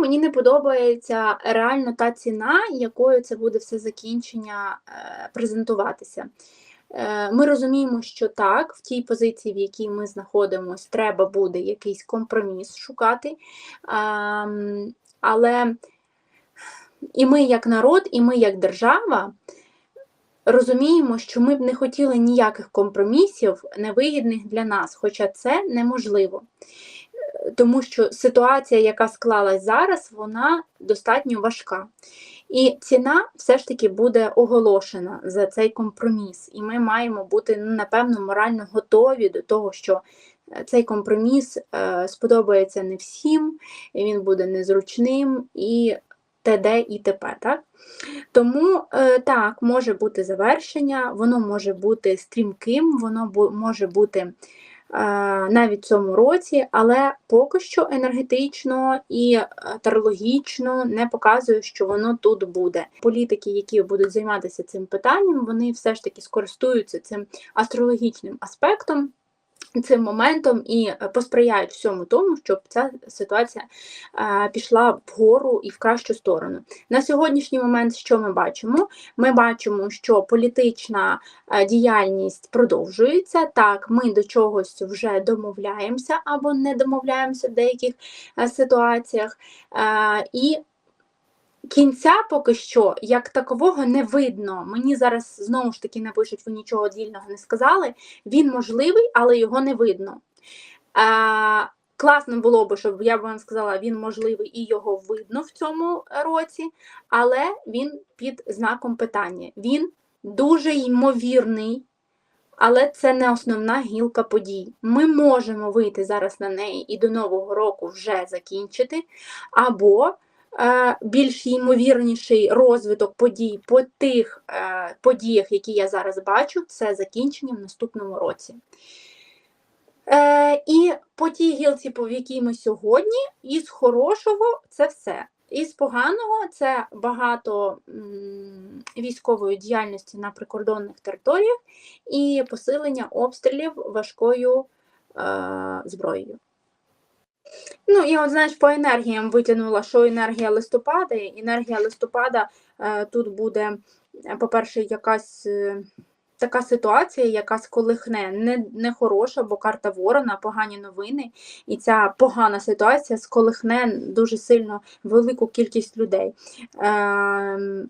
Мені не подобається реально та ціна, якою це буде все закінчення е, презентуватися. Е, Ми розуміємо, що так, в тій позиції, в якій ми знаходимося, треба буде якийсь компроміс шукати. Але і ми, як народ, і ми, як держава, розуміємо, що ми б не хотіли ніяких компромісів невигідних для нас, хоча це неможливо. Тому що ситуація, яка склалась зараз, вона достатньо важка. І ціна все ж таки буде оголошена за цей компроміс. І ми маємо бути, ну, напевно, морально готові до того, що е, цей компроміс е, сподобається не всім, він буде незручним і т.д. і т.п. Так? Тому е, так, може бути завершення, воно може бути стрімким, воно може бути навіть цьому році, але поки що енергетично і е, тарологічно не показує, що воно тут буде. Політики, які будуть займатися цим питанням, вони все ж таки скористуються цим астрологічним аспектом. Цим моментом і е, посприяють всьому тому, щоб ця ситуація е, пішла вгору і в кращу сторону. На сьогоднішній момент, що ми бачимо? Ми бачимо, що політична е, діяльність продовжується. Так, ми до чогось вже домовляємося або не домовляємося в деяких ситуаціях. І кінця поки що як такового не видно. Мені зараз знову ж таки напишуть, ви нічого дільного не сказали. Він можливий, але його не видно. А, класно було б, щоб я б вам сказала, він можливий і його видно в цьому році, але він під знаком питання. Він дуже ймовірний. Але це не основна гілка подій. Ми можемо вийти зараз на неї і до Нового року вже закінчити, або більш ймовірніший розвиток подій по тих е, подіях, які я зараз бачу, це закінчення в наступному році. Е, і по тій гілці, по якій ми сьогодні, із хорошого це все. Із поганого це багато м, військової діяльності на прикордонних територіях і посилення обстрілів важкою е, зброєю. Ну, і от, знаєш, по енергіям витягнула, що енергія листопада. Енергія листопада е, тут буде, е, по-перше, якась е, така ситуація, яка сколихне не, не хороша, бо карта ворона, погані новини. І ця погана ситуація сколихне дуже сильно велику кількість людей. Е,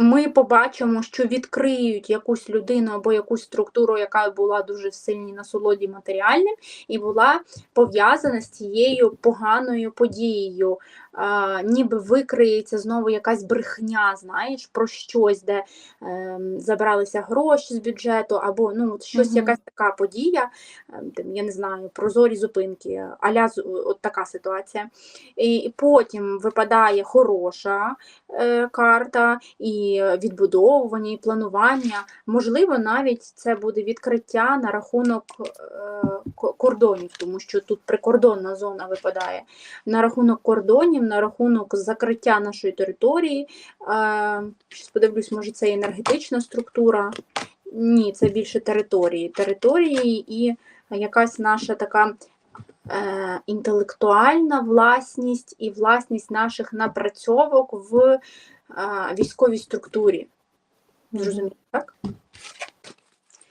ми побачимо, що відкриють якусь людину або якусь структуру, яка була дуже в сильній насолоді матеріальним, і була пов'язана з цією поганою подією. А, ніби викриється знову якась брехня, знаєш, про щось, де е, забралися гроші з бюджету, або ну, щось, Мгм. якась така подія, е, я не знаю, прозорі зупинки, аля от така ситуація. І, і потім випадає хороша е, карта, і відбудовування, і планування. Можливо, навіть це буде відкриття на рахунок е, кордонів, тому що тут прикордонна зона випадає. На рахунок кордонів, на рахунок закриття нашої території. Е, подивлюсь, може, це енергетична структура. Ні, це більше території. Території і якась наша така е, інтелектуальна власність і власність наших напрацьовок в е, військовій структурі. Зрозуміло, так?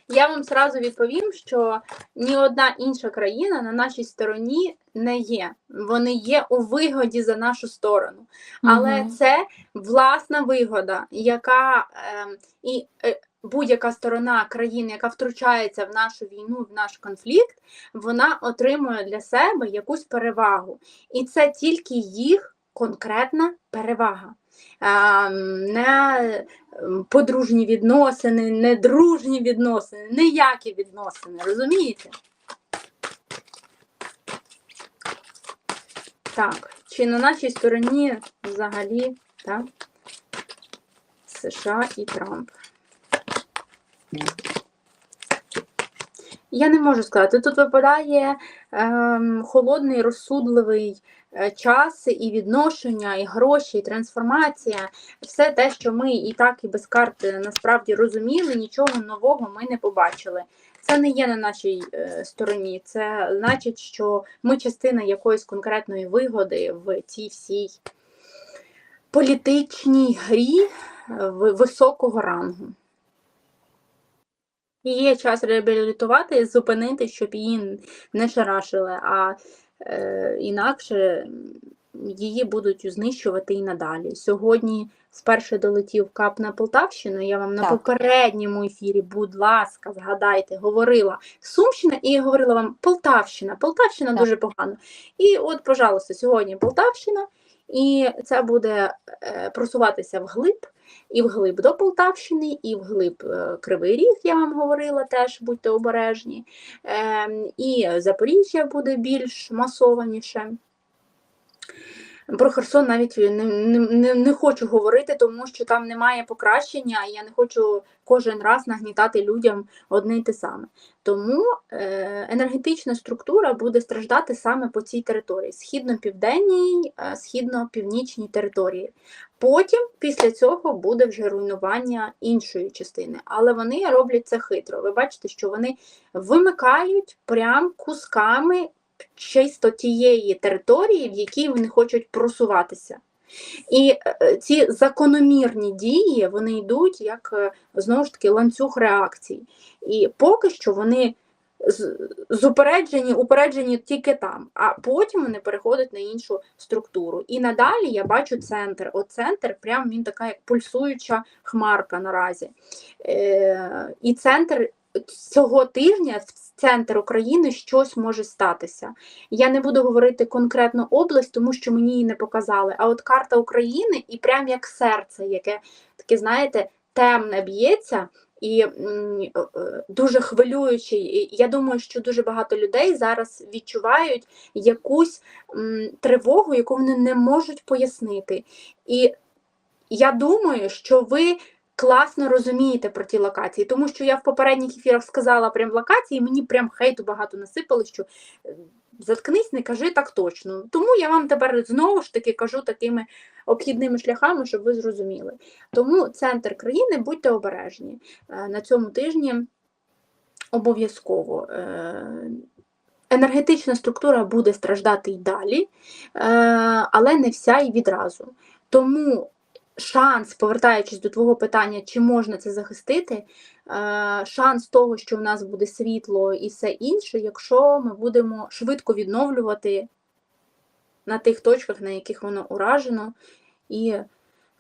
Я вам зразу відповім, що ні одна інша країна на нашій стороні не є. Вони є у вигоді за нашу сторону. Але Мгм. це власна вигода, яка ем, і е, будь-яка сторона країни, яка втручається в нашу війну, в наш конфлікт, вона отримує для себе якусь перевагу. І це тільки їх конкретна перевага. Не ем, подружні відносини, не дружні відносини, ніякі відносини, розумієте? Так, чи на нашій стороні взагалі так, США і Трамп? Я не можу сказати. Тут випадає ем, холодний, розсудливий час і відношення, і гроші, і трансформація. Все те, що ми і так, і без карти насправді розуміли, нічого нового ми не побачили. це не є на нашій е, стороні. Це значить, що ми частина якоїсь конкретної вигоди в цій всій політичній грі е, високого рангу. І Є час реабілітувати, зупинити, щоб її не шарашили, а е, інакше її будуть знищувати і надалі. Сьогодні вперше долетів кап на Полтавщину. Я вам на попередньому ефірі, будь ласка, згадайте, говорила Сумщина і говорила вам Полтавщина. Полтавщина Так. дуже погано. І от, пожалуйста, сьогодні Полтавщина, і це буде е, просуватися вглиб і вглиб до Полтавщини, і вглиб е, Кривий Ріг, я вам говорила, теж будьте обережні. Ем, І Запоріжжя буде більш масованіше. Про Херсон навіть не, не, не, не хочу говорити, тому що там немає покращення, і я не хочу кожен раз нагнітати людям одне й те саме. Тому е, енергетична структура буде страждати саме по цій території: східно-південній, е, східно-північній території. Потім, після цього, буде вже руйнування іншої частини. Але вони роблять це хитро. Ви бачите, що вони вимикають прям кусками чисто тієї території, в якій вони хочуть просуватися. І е, ці закономірні дії вони йдуть як е, знову ж таки ланцюг реакцій. І поки що вони зупереджені, упереджені тільки там, а потім вони переходять на іншу структуру. І надалі я бачу центр. От центр, прям він така як пульсуюча хмарка наразі. Е, і центр цього тижня центр України щось може статися. Я не буду говорити конкретно область, тому що мені її не показали. А от карта України, і прям як серце, яке таке, знаєте, темне б'ється. І дуже хвилююче. І Я думаю, що дуже багато людей зараз відчувають якусь тривогу, яку вони не можуть пояснити. І я думаю, що ви класно розумієте про ті локації, тому що я в попередніх ефірах сказала прям локації, і мені прям хейту багато насипали, що е, заткнись, не кажи так точно. Тому я вам тепер знову ж таки кажу такими обхідними шляхами, щоб ви зрозуміли. Тому центр країни, будьте обережні. Е, На цьому тижні обов'язково. е, Енергетична структура буде страждати й далі, але не вся і відразу. Тому шанс, повертаючись до твого питання, чи можна це захистити, е, шанс того, що в нас буде світло і все інше, якщо ми будемо швидко відновлювати на тих точках, на яких воно уражено, і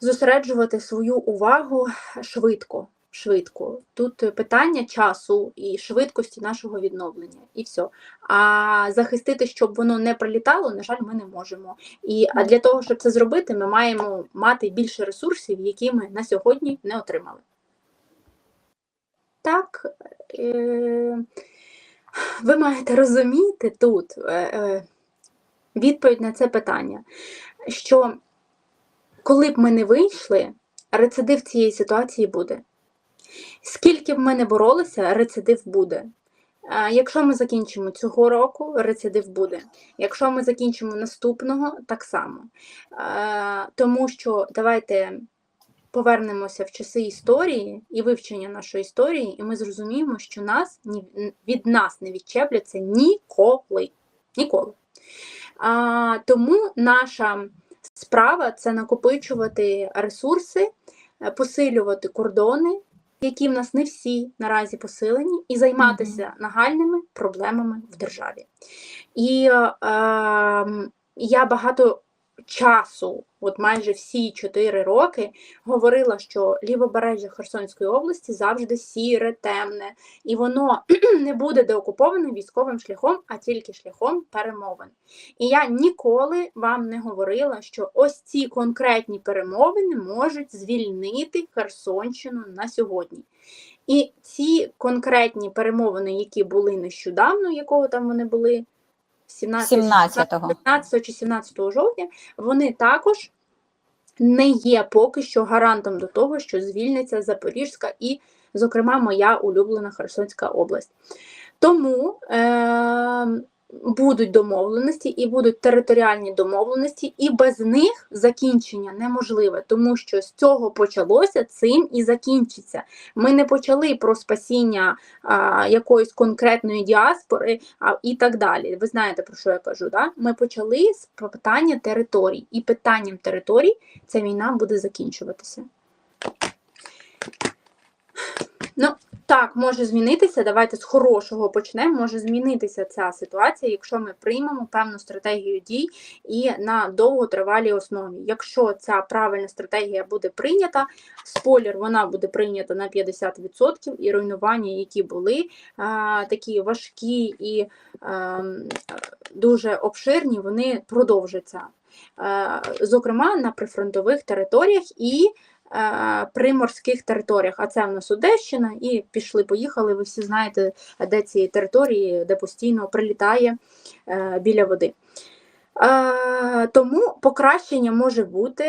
зосереджувати свою увагу швидко. Швидко. Тут питання часу і швидкості нашого відновлення, і все. А захистити, щоб воно не прилітало, на жаль, ми не можемо. І а для того, щоб це зробити, ми маємо мати більше ресурсів, які ми на сьогодні не отримали. Так, е, ви маєте розуміти тут е, е, відповідь на це питання, що коли б ми не вийшли, рецидив цієї ситуації буде. Скільки б ми не боролися, рецидив буде. Якщо ми закінчимо цього року, рецидив буде. Якщо ми закінчимо наступного, так само. Тому що давайте повернемося в часи історії і вивчення нашої історії, і ми зрозуміємо, що нас від нас не відчепляться ніколи. Ніколи. Тому наша справа це накопичувати ресурси, посилювати кордони, які в нас не всі наразі посилені, і займатися нагальними проблемами в державі. І е, е я багато часу, от майже всі чотири роки, говорила, що лівобережжя Херсонської області завжди сіре, темне, і воно не буде деокуповане військовим шляхом, а тільки шляхом перемовин. І я ніколи вам не говорила, що ось ці конкретні перемовини можуть звільнити Херсонщину на сьогодні. І ці конкретні перемовини, які були нещодавно, якого там вони були 17, 17-го. 15 чи 17 жовтня, вони також не є поки що гарантом до того, що звільниться Запорізька і, зокрема, моя улюблена Херсонська область. Тому е- будуть домовленості і будуть територіальні домовленості, і без них закінчення неможливе, тому що з цього почалося, цим і закінчиться. Ми не почали про спасіння а, якоїсь конкретної діаспори а, і так далі. Ви знаєте, про що я кажу? Да? Ми почали з питання територій, і питанням територій ця війна буде закінчуватися. Ну, так, може змінитися. Давайте з хорошого почнемо. Може змінитися ця ситуація, якщо ми приймемо певну стратегію дій і на довготривалій основі. Якщо ця правильна стратегія буде прийнята, спойлер, вона буде прийнята на 50%, і руйнування, які були такі важкі і а, дуже обширні, вони продовжаться. Е, Зокрема, на прифронтових територіях і е, приморських територіях. А це в нас Одещина, і пішли-поїхали. Ви всі знаєте, де ці території, де постійно прилітає е, біля води. Е, Тому покращення може бути,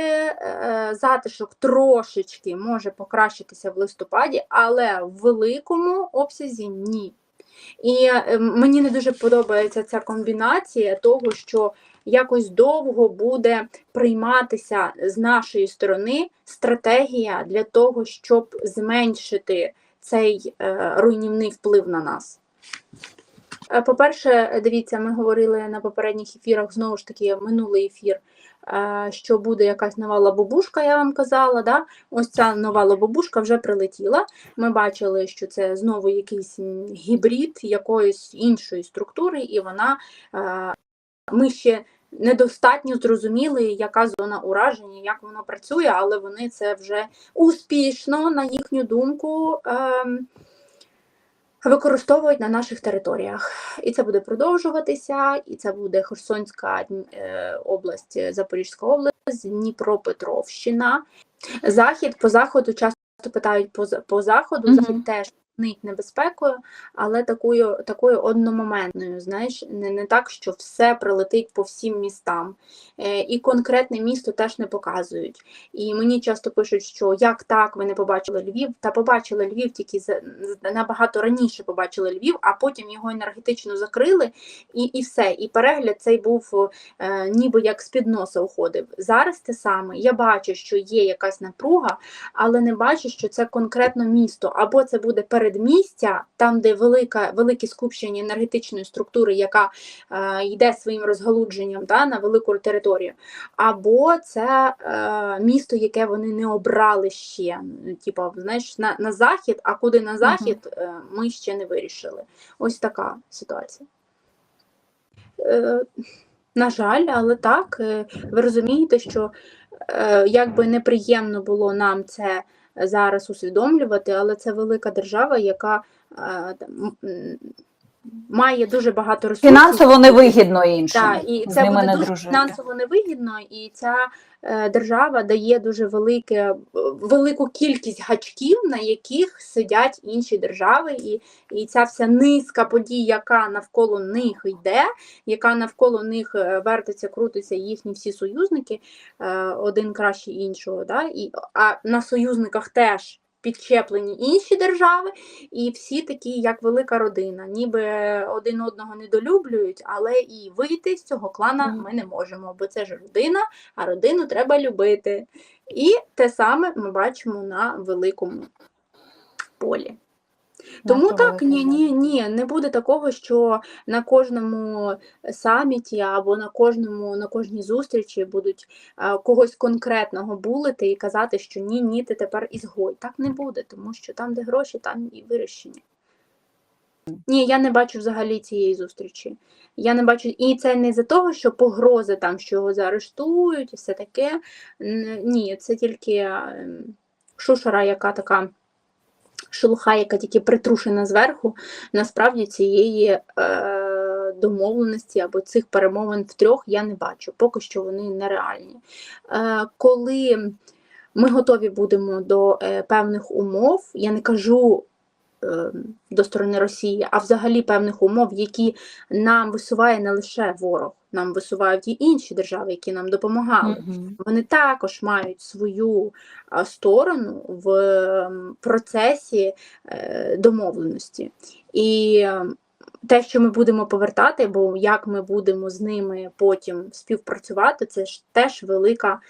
затишок трошечки може покращитися в листопаді, але в великому обсязі ні. І мені не дуже подобається ця комбінація того, що якось довго буде прийматися з нашої сторони стратегія для того, щоб зменшити цей е, руйнівний вплив на нас. Е, По-перше, дивіться, ми говорили на попередніх ефірах, знову ж таки, минулий ефір, е, що буде якась нова лабобушка, я вам казала. Да? Ось ця нова лабобушка вже прилетіла. Ми бачили, що це знову якийсь гібрид якоїсь іншої структури, і вона ми ще недостатньо зрозуміли, яка зона ураження, як воно працює, але вони це вже успішно, на їхню думку. ем, Використовують на наших територіях, і це буде продовжуватися, і це буде Херсонська е, область, Запорізька область, Дніпропетровщина. Захід по заходу часто питають по, по заходу. Мгм. Захід теж небезпекою, але такою, такою одномоментною. Знаєш, не, не так, що все прилетить по всім містам. Е, і конкретне місто теж не показують. І мені часто пишуть, що як так, ви не побачили Львів, та побачили Львів тільки набагато раніше побачили Львів, а потім його енергетично закрили, і, і все. І перегляд цей був е, ніби як з-під носа уходив. Зараз те саме. Я бачу, що є якась напруга, але не бачу, що це конкретно місто. Або це буде передмістя, там, де велика, велике скупчення енергетичної структури, яка е, йде своїм розгалудженням да, на велику територію, або це е, місто, яке вони не обрали ще. Типа, знаєш, на, на захід, а куди на захід, е, ми ще не вирішили. Ось така ситуація. Е, на жаль, але так, е, ви розумієте, що е, як би неприємно було нам це зараз усвідомлювати, але це велика держава, яка е, там, має дуже багато ресурсів. Фінансово невигідно іншим. Так, і це буде не дуже дружити. фінансово невигідно, і ця е, держава дає дуже велике, е, велику кількість гачків, на яких сидять інші держави, і, і ця вся низка подій, яка навколо них йде, яка навколо них е, вертиться, крутиться їхні всі союзники, е, один краще іншого. Да? І, а на союзниках теж. Підчеплені інші держави, і всі такі, як велика родина, ніби один одного недолюблюють, але і вийти з цього клана ми не можемо, бо це ж родина, а родину треба любити. І те саме ми бачимо на великому полі. Тому так, ні, ні, ні, не буде такого, що на кожному саміті або на кожному на кожній зустрічі будуть а, когось конкретного булити і казати, що ні, ні, ти тепер ізгой. Так не буде, тому що там, де гроші, там і вирішення. Ні, я не бачу взагалі цієї зустрічі. Я не бачу, і це не за того, що погрози там, що його заарештують і все таке. Ні, це тільки ем, шушера, яка така шелуха, яка тільки притрушена зверху, насправді цієї е, домовленості або цих перемовин втрьох я не бачу. Поки що вони нереальні. Е, коли ми готові будемо до е, певних умов, я не кажу до сторони Росії, а взагалі певних умов, які нам висуває не лише ворог, нам висувають і інші держави, які нам допомагали. Мгм. Вони також мають свою сторону в ем, процесі е, домовленості. І ем, те, що ми будемо повертати, бо як ми будемо з ними потім співпрацювати, це ж теж велика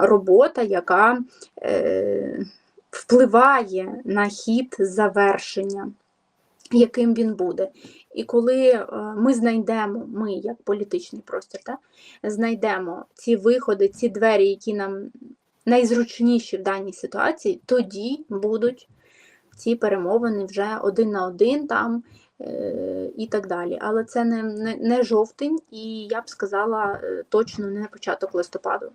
робота, яка е, впливає на хід завершення, яким він буде. І коли е, ми знайдемо, ми як політичний простір, та, знайдемо ці виходи, ці двері, які нам найзручніші в даній ситуації, тоді будуть ці перемовини вже один на один там е, і так далі. Але це не, не, не жовтень, і я б сказала е, точно не початок листопаду.